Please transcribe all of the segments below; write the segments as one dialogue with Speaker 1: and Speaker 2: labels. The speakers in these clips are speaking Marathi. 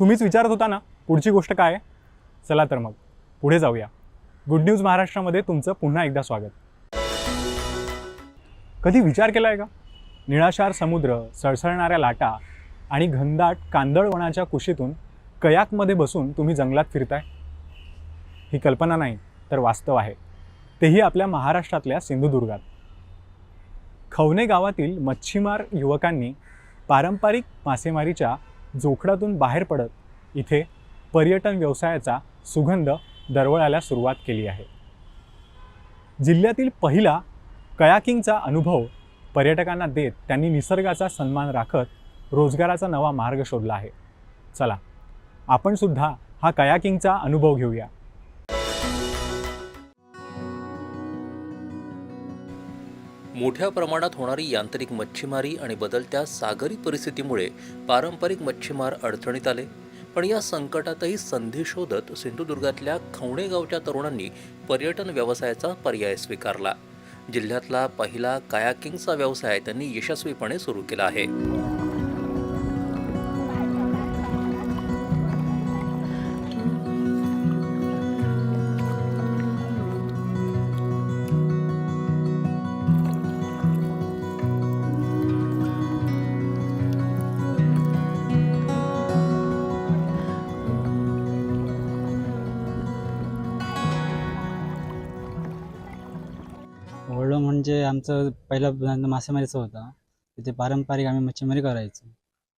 Speaker 1: तुम्हीच विचारत होता ना पुढची गोष्ट काय चला तर मग पुढे जाऊया. गुड न्यूज महाराष्ट्रामध्ये तुमचं पुन्हा एकदा स्वागत. कधी विचार केला आहे का? निळाशार समुद्र सळसळणाऱ्या लाटा आणि घनदाट कांदळवनाच्या कुशीतून कयाकमध्ये बसून तुम्ही जंगलात फिरताय? ही कल्पना नाही तर वास्तव आहे. तेही आपल्या महाराष्ट्रातल्या सिंधुदुर्गात. खवणे गावातील मच्छीमार युवकांनी पारंपरिक मासेमारीच्या जोखडातून बाहेर पडत इथे पर्यटन व्यवसायाचा सुगंध दरवळायला सुरुवात केली आहे. जिल्ह्यातील पहिला कयाकिंगचा अनुभव पर्यटकांना देत त्यांनी निसर्गाचा सन्मान राखत रोजगाराचा नवा मार्ग शोधला आहे. चला आपण सुद्धा हा कयाकिंगचा अनुभव घेऊया.
Speaker 2: मोठ्या प्रमाणात होणारी यांत्रिक मच्छीमारी आणि बदलत्या सागरी परिस्थितीमुळे पारंपरिक मच्छीमार अडचणीत आले. पण या संकटातही संधी शोधत सिंधुदुर्गातल्या खवणे गावच्या तरुणांनी पर्यटन व्यवसायाचा पर्याय स्वीकारला. जिल्ह्यातला पहिला कायाकिंगचा व्यवसाय त्यांनी यशस्वीपणे सुरू केला आहे.
Speaker 3: म्हणजे आमचं पहिलं मासेमारीचं होतं. तिथे पारंपरिक आम्ही मच्छीमारी करायचो.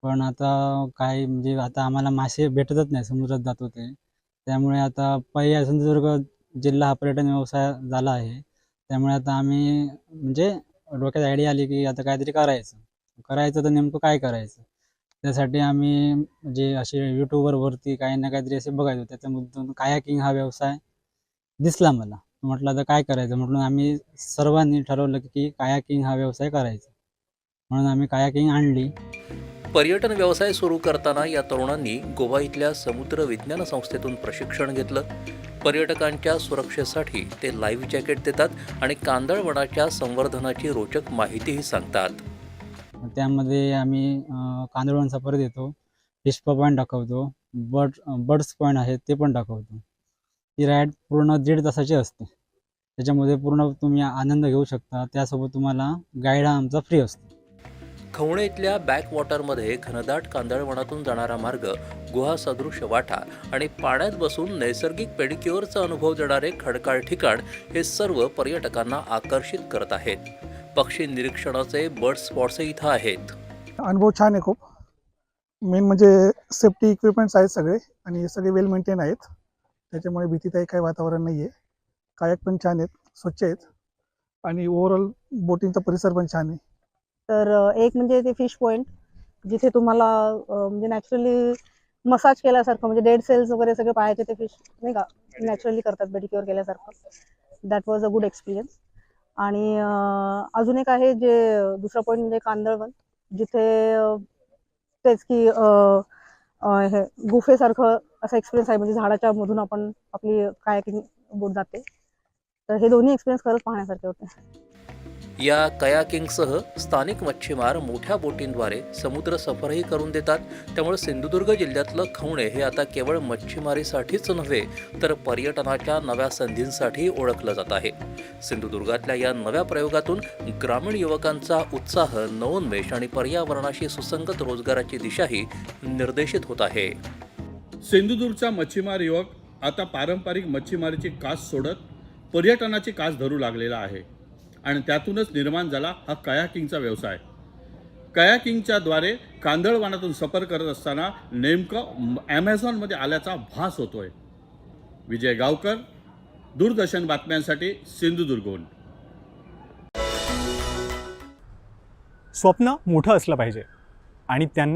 Speaker 3: पण आता काय म्हणजे आता आम्हाला मासे भेटतच नाही समुद्रात जात होते. त्यामुळे आता पहिल्या सिंधुदुर्ग जिल्हा हा पर्यटन व्यवसाय झाला आहे. त्यामुळे आता आम्ही म्हणजे डोक्यात आयडिया आली की आता काहीतरी करायचं. करायचं तर नेमकं काय करायचं? त्यासाठी आम्ही म्हणजे असे यूट्यूबवर वरती काही ना काहीतरी असे बघायचो. त्याच्यामधून कायाकिंग हा व्यवसाय दिसला मला. म्हटलं आता काय करायचं? म्हटलं आम्ही सर्वांनी ठरवलं की- की कायाकिंग हा व्यवसाय करायचा. म्हणून आम्ही कायाकिंग आणली.
Speaker 2: पर्यटन व्यवसाय सुरू करताना या तरुणांनी गोवा इथल्या समुद्र विज्ञान संस्थेतून प्रशिक्षण घेतलं. पर्यटकांच्या सुरक्षेसाठी ते लाईव्ह जॅकेट देतात आणि कांदळवनाच्या संवर्धनाची रोचक माहितीही सांगतात.
Speaker 3: त्यामध्ये आम्ही कांदळवन सफर देतो फिश पॉईंट दाखवतो बर्ड बर्ड्स पॉईंट आहेत ते पण दाखवतो. ती राईड पूर्ण दीड तासाची असते. त्याच्यामध्ये पूर्ण तुम्ही आनंद घेऊ शकता. त्यासोबत तुम्हाला गाईड हा आमचा फ्री असतो.
Speaker 2: खवणे इथल्या बॅकवॉटरमध्ये घनदाट कांदळवनातून जाणारा मार्ग गुहा सदृश वाटा आणि पाण्यात बसून नैसर्गिक पेडिक्युअरचा अनुभव देणारे खडकाळ ठिकाण हे सर्व पर्यटकांना आकर्षित करत आहेत. पक्षी निरीक्षणाचे बर्ड स्पॉट्सही इथं आहेत.
Speaker 4: अनुभव छान आहे खूप. मेन म्हणजे सेफ्टी इक्विपमेंट्स आहेत सगळे आणि हे सगळे वेल मेंटेन आहेत. त्याच्यामुळे भीतीदायी काही वातावरण नाही आहे कायक पण छान आहेत स्वच्छ आहेत. आणि ओव्हरऑल बोटिंगचा परिसर पण छान आहे.
Speaker 5: तर एक म्हणजे ते फिश पॉइंट जिथे तुम्हाला म्हणजे नॅचरली मसाज केल्यासारखं म्हणजे डेड सेल्स वगैरे सगळे पाहायचे ते फिश नाही का? नॅचरली करतात बेडिक्युअर केल्यासारखं. That was a good experience आणि अजून एक आहे जे दुसरा पॉईंट म्हणजे कांदळवन जिथे तेच की हे गुफेसारखं असा एक्सपिरियन्स आहे म्हणजे झाडाच्या मधून आपण आपली कायाकिंग बोट जाते. तर हे दोन्ही एक्सपिरियन्स खरंच पाहण्यासारखे होते.
Speaker 2: या कयाकिंगसह स्थानिक मच्छीमार मोठ्या बोटींद्वारे समुद्र सफरही करून देतात. त्यामुळे सिंधुदुर्ग जिल्ह्यातलं खवणे हे आता केवळ मच्छीमारीसाठीच नव्हे तर पर्यटनाच्या नव्या संधींसाठी ओळखलं जात आहे. सिंधुदुर्गातल्या या नव्या प्रयोगातून ग्रामीण युवकांचा उत्साह नवोन्मेष आणि पर्यावरणाशी सुसंगत रोजगाराची दिशाही निर्देशित होत आहे.
Speaker 6: सिंधुदुर्गचा मच्छीमार युवक आता पारंपरिक मच्छीमारीची कास सोडत पर्यटनाची कास धरू लागलेला आहे. आणि त्यातूनच निर्माण झाला हा कयाकिंगचा व्यवसाय. कयाकिंगच्या द्वारे कांदळवानातून सफर करत असताना नेमकं ॲमेझॉनमध्ये आल्याचा भास होतोय. विजय गावकर दूरदर्शन बातम्यांसाठी सिंधुदुर्गहून.
Speaker 1: स्वप्न मोठं असलं पाहिजे. आणि त्यांना